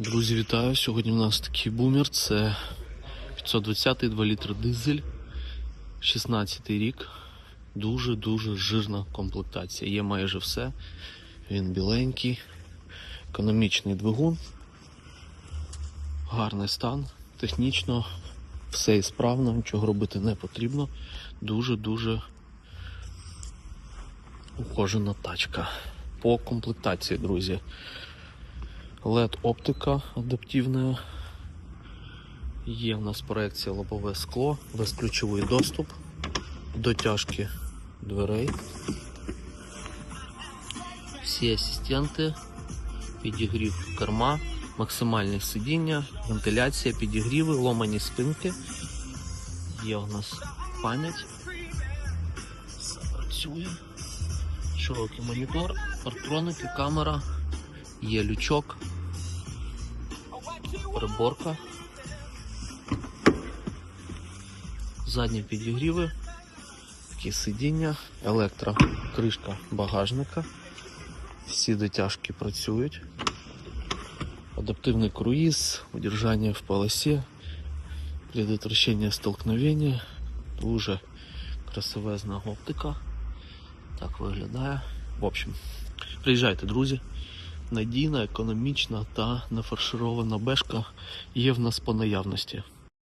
Друзі, вітаю! Сьогодні у нас такий бумер. Це 520 2 літри дизель, 16 й рік. Дуже-дуже жирна комплектація. Є майже все. Він біленький, економічний двигун, гарний стан, технічно все і справно, нічого робити не потрібно. Дуже-дуже ухожена тачка. По комплектації, друзі. LED оптика адаптивна. Є в нас проекція лобове скло, безключовий доступ, дотяжки дверей. Всі асистенти, підігрів керма, максимальне сидіння, вентиляція, підігріви, ломані спинки. Є у нас пам'ять. Все працює. Широкий монітор, партроники, камера, є лючок, приборка, задні підігріви, такі сидіння, електрокришка багажника, всі дотяжки працюють, адаптивний круїз, удержання в полосі, предотвращення столкновення, дуже красивезна оптика. Так виглядає. В общем, приїжджайте, друзі. Надійна, економічна та нафарширована бешка є в нас по наявності.